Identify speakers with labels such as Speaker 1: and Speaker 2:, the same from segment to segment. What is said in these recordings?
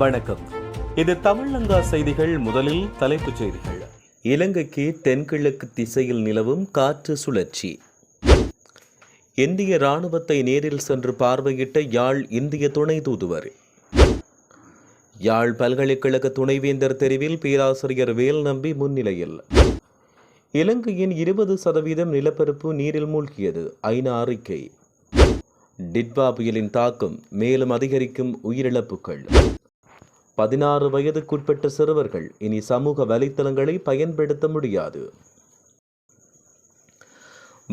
Speaker 1: வணக்கம். இது தமிழங்கா செய்திகள் முதலில் தலைப்புச் செய்திகள். இலங்கைக்கு தென்கிழக்கு திசையில் நிலவும் காற்று சுழற்சி. இந்திய ராணுவத்தை நேரில் சென்று பார்வையிட்ட யாழ் இந்திய துணை தூதுவர். யாழ் பல்கலைக்கழக துணைவேந்தர் தெரிவில் பேராசிரியர் வேல் நம்பி முன்னிலையில். இலங்கையின் இருபது சதவீதம் நிலப்பரப்பு நீரில் மூழ்கியது ஐநா அறிக்கை. டிட்பா புயலின் தாக்கம் மேலும் அதிகரிக்கும் உயிரிழப்புகள். பதினாறு வயதுக்குட்பட்ட சிறுவர்கள் இனி சமூக வலைத்தளங்களை பயன்படுத்த முடியாது.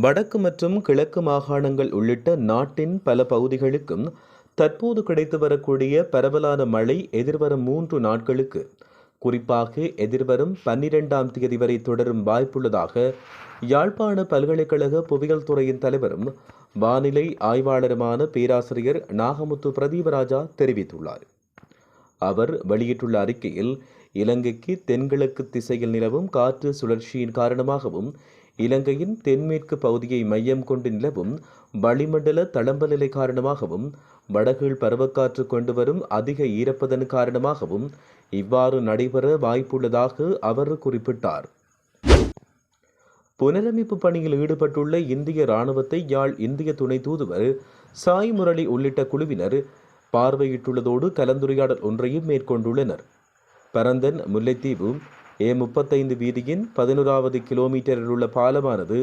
Speaker 1: வடக்கு மற்றும் கிழக்கு மாகாணங்கள் உள்ளிட்ட நாட்டின் பல பகுதிகளுக்கும் தற்போது கிடைத்து வரக்கூடிய பரவலான மழை எதிர்வரும் மூன்று நாட்களுக்கு குறிப்பாக எதிர்வரும் பன்னிரெண்டாம் தேதி வரை தொடரும் வாய்ப்புள்ளதாக யாழ்ப்பாண பல்கலைக்கழக புவியியல் துறையின் தலைவரும் வானிலை ஆய்வாளருமான பேராசிரியர் நாகமுத்து பிரதீபராஜா தெரிவித்துள்ளார். அவர் வெளியிட்டுள்ள அறிக்கையில் இலங்கைக்கு தென்கிழக்கு திசையில் நிலவும் காற்று சுழற்சியின் காரணமாகவும் இலங்கையின் தென்மேற்கு பகுதியை மையம் கொண்டு நிலவும் வளிமண்டல தளம்பநிலை காரணமாகவும் வடகீழ் பருவக்காற்று கொண்டு வரும் அதிக ஈரப்பதன் காரணமாகவும் இவ்வாறு நடைபெற வாய்ப்புள்ளதாக அவர் குறிப்பிட்டார். புனரமைப்பு பணியில் ஈடுபட்டுள்ள இந்திய ராணுவத்தை யாழ் இந்திய துணை தூதுவர் சாய் முரளி உள்ளிட்ட குழுவினர் பார்வையிட்டுள்ளதோடு கலந்துரையாடல் ஒன்றையும் மேற்கொண்டுள்ளனர். பரந்தன் முல்லைத்தீவு ஏ முப்பத்தைந்து வீதியின் பதினோராவது கிலோமீட்டரில் உள்ள பாலமானது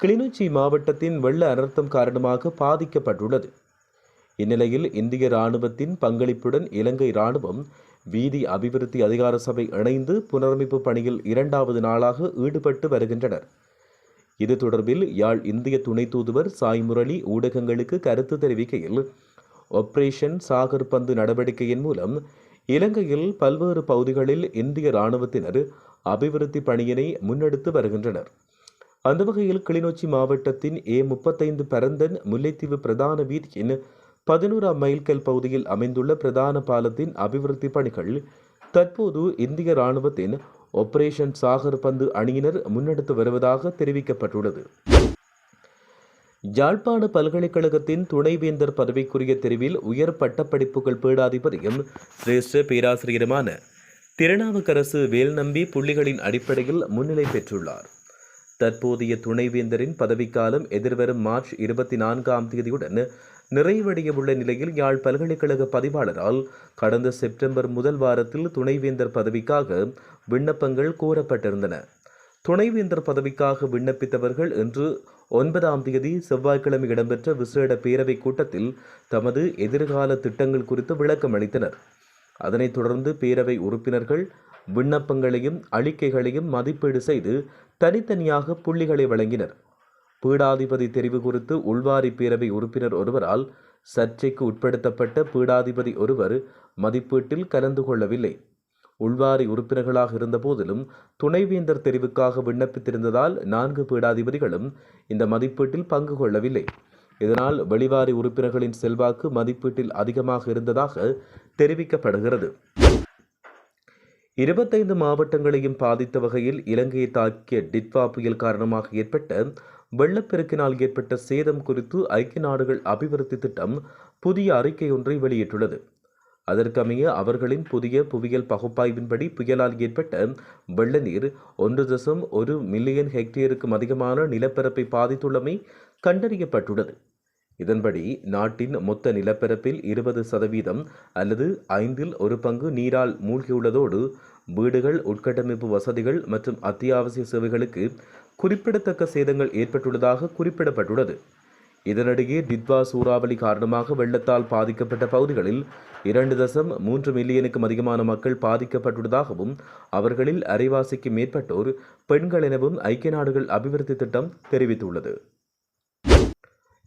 Speaker 1: கிளிநொச்சி மாவட்டத்தின் வெள்ள அனர்த்தம் காரணமாக பாதிக்கப்பட்டுள்ளது. இந்நிலையில் இந்திய ராணுவத்தின் பங்களிப்புடன் இலங்கை இராணுவம் வீதி அபிவிருத்தி அதிகார சபை இணைந்து புனரமைப்பு பணியில் இரண்டாவது நாளாக ஈடுபட்டு வருகின்றனர். இது தொடர்பில் யாழ் இந்திய துணை தூதுவர் சாய் முரளி ஊடகங்களுக்கு கருத்து தெரிவிக்கையில் ஆபரேஷன் சாகர் பந்து நடவடிக்கையின் மூலம் இலங்கையில் பல்வேறு பகுதிகளில் இந்திய இராணுவத்தினர் அபிவிருத்தி பணியினை முன்னெடுத்து வருகின்றனர் அந்த வகையில் கிளிநொச்சி மாவட்டத்தின் ஏ முப்பத்தைந்து பரந்தன் முல்லைத்தீவு பிரதான வீதியின் பதினோராம் மைல்கல் பகுதியில் அமைந்துள்ள பிரதான பாலத்தின் அபிவிருத்தி பணிகள் தற்போது இந்திய இராணுவத்தின் ஆபரேஷன் சாகர் பந்து அணியினர் முன்னெடுத்து வருவதாக தெரிவிக்கப்பட்டுள்ளது யாழ்ப்பாண பல்கலைக்கழகத்தின் துணைவேந்தர் பதவிக்குரிய தெரிவில் உயர் பட்டப்படிப்புகள் பீடாதிபதியும் சிரேஷ்ட பேராசிரியருமான திருநாவுக்கரசு வேல்நம்பி புள்ளிகளின் அடிப்படையில் முன்னிலை பெற்றுள்ளார். தற்போதைய துணைவேந்தரின் பதவிக்காலம் எதிர்வரும் மார்ச் இருபத்தி நான்காம் தேதியுடன் நிறைவடைய உள்ள நிலையில் யாழ் பல்கலைக்கழக பதிவாளரால் கடந்த செப்டம்பர் முதல் வாரத்தில் துணைவேந்தர் பதவிக்காக விண்ணப்பங்கள் கோரப்பட்டிருந்தன. துணைவேந்தர் பதவிக்காக விண்ணப்பித்தவர்கள் இன்று ஒன்பதாம் தேதி செவ்வாய்க்கிழமை இடம்பெற்ற விசேட பேரவைக் கூட்டத்தில் தமது எதிர்கால திட்டங்கள் குறித்து விளக்கம் அளித்தனர். அதனைத் தொடர்ந்து பேரவை உறுப்பினர்கள் விண்ணப்பங்களையும் அளிக்கைகளையும் மதிப்பீடு செய்து தனித்தனியாக புள்ளிகளை வழங்கினர். பீடாதிபதி தெரிவு குறித்து உள்வாரி பேரவை உறுப்பினர் ஒருவரால் சர்ச்சைக்கு உட்படுத்தப்பட்ட பீடாதிபதி ஒருவர் மதிப்பீட்டில் கலந்து கொள்ளவில்லை. உள்வாரி உறுப்பினர்களாக இருந்த போதிலும் துணைவேந்தர் தெரிவுக்காக விண்ணப்பித்திருந்ததால் நான்கு பீடாதிபதிகளும் இந்த மதிப்பீட்டில் பங்கு கொள்ளவில்லை. இதனால் வெளிவாரி உறுப்பினர்களின் செல்வாக்கு மதிப்பீட்டில் அதிகமாக இருந்ததாக தெரிவிக்கப்படுகிறது. இருபத்தைந்து மாவட்டங்களையும் பாதித்த வகையில் இலங்கையை தாக்கிய டிட்வா புயல் காரணமாக ஏற்பட்ட வெள்ளப்பெருக்கினால் ஏற்பட்ட சேதம் குறித்து ஐக்கிய நாடுகள் அபிவிருத்தி திட்டம் புதிய அறிக்கை ஒன்றை வெளியிட்டுள்ளது. அதற்கமைய அவர்களின் புதிய புவியியல் பகுப்பாய்வின்படி புயலால் ஏற்பட்ட வெள்ள நீர் ஒன்று தசம் ஒரு மில்லியன் ஹெக்டேருக்கும் அதிகமான நிலப்பரப்பை பாதித்துள்ளமை கண்டறியப்பட்டுள்ளது. இதன்படி நாட்டின் மொத்த நிலப்பரப்பில் இருபது சதவீதம் அல்லது ஐந்தில் ஒரு பங்கு நீரால் மூழ்கியுள்ளதோடு வீடுகள் உட்கட்டமைப்பு வசதிகள் மற்றும் அத்தியாவசிய சேவைகளுக்கு குறிப்பிடத்தக்க சேதங்கள் ஏற்பட்டுள்ளதாக குறிப்பிடப்பட்டுள்ளது. இதனிடையே டிட்வா சூறாவளி காரணமாக வெள்ளத்தால் பாதிக்கப்பட்ட பகுதிகளில் இரண்டு தசம் மூன்று மில்லியனுக்கும் அதிகமான மக்கள் பாதிக்கப்பட்டுள்ளதாகவும் அவர்களில் அரைவாசிக்கு மேற்பட்டோர் பெண்கள் எனவும் ஐக்கிய நாடுகள் அபிவிருத்தி திட்டம் தெரிவித்துள்ளது.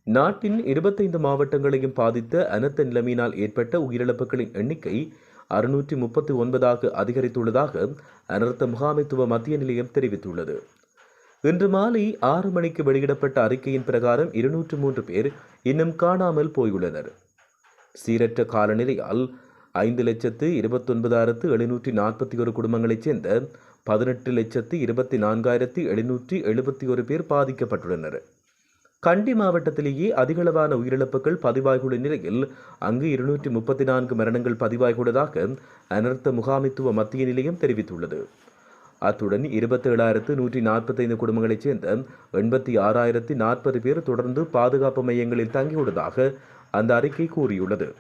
Speaker 1: நாட்டின் இருபத்தைந்து மாவட்டங்களையும் பாதித்த அனர்த்த நிலைமையினால் ஏற்பட்ட உயிரிழப்புகளின் எண்ணிக்கை அறுநூற்றி முப்பத்தி ஒன்பதாக அதிகரித்துள்ளதாக அனர்த்த முகாமைத்துவ மத்திய நிலையம் தெரிவித்துள்ளது. இன்று மாலை ஆறு மணிக்கு வெளியிடப்பட்ட அறிக்கையின் பிரகாரம் இருநூற்று மூன்று பேர் இன்னும் காணாமல் போயுள்ளனர். சீரற்ற காலநிலையால் ஐந்து லட்சத்து இருபத்தொன்பதாயிரத்து எழுநூற்றி நாற்பத்தி ஒரு குடும்பங்களைச் சேர்ந்த பதினெட்டு லட்சத்து இருபத்தி நான்காயிரத்தி எழுநூற்றி எழுபத்தி ஒரு பேர் பாதிக்கப்பட்டுள்ளனர். கண்டி மாவட்டத்திலேயே அதிகளவான உயிரிழப்புகள் பதிவாகியுள்ள நிலையில் அங்கு இருநூற்றி முப்பத்தி நான்கு மரணங்கள் பதிவாகியுள்ளதாக அனர்த்த முகாமித்துவ மத்திய நிலையம் தெரிவித்துள்ளது. அத்துடன் இருபத்தி ஏழாயிரத்து நூற்றி நாற்பத்தைந்து குடும்பங்களைச் சேர்ந்த எண்பத்தி ஆறாயிரத்தி நாற்பது பேர் தொடர்ந்து பாதுகாப்பு மையங்களில் தங்கியுள்ளதாக அந்த அறிக்கை கூறியுள்ளது.